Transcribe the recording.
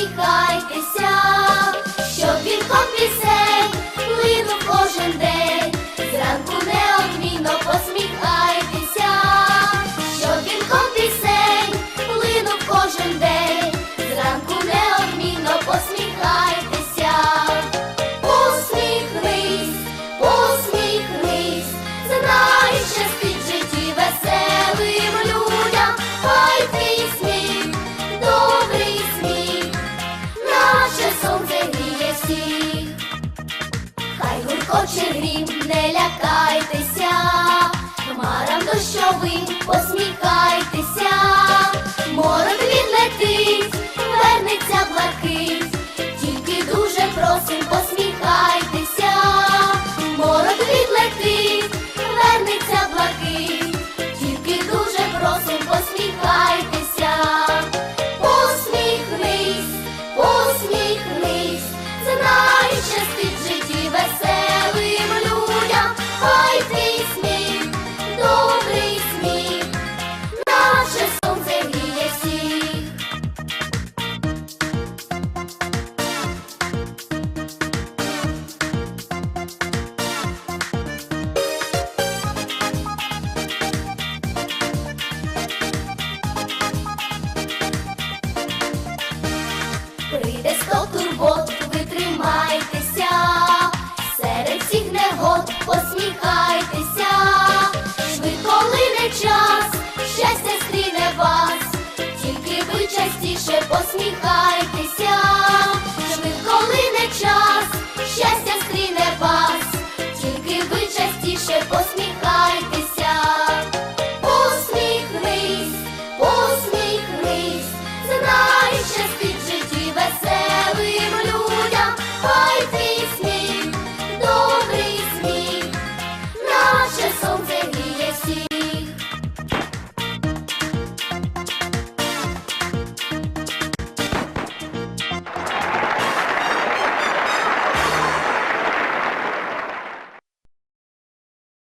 порі, посміхайтеся, Хай грім, не лякайтеся, хмарам дощовим посміхайтеся, морок відлетить, вернеться блакить, тільки дуже просим посміхайтеся, морок відлетить, вернеться блакить, тільки дуже просим зустріне вас, тільки ви частіше посміхайтеся, коли не час, щастя стріне вас, тільки ви частіше посміхайтеся.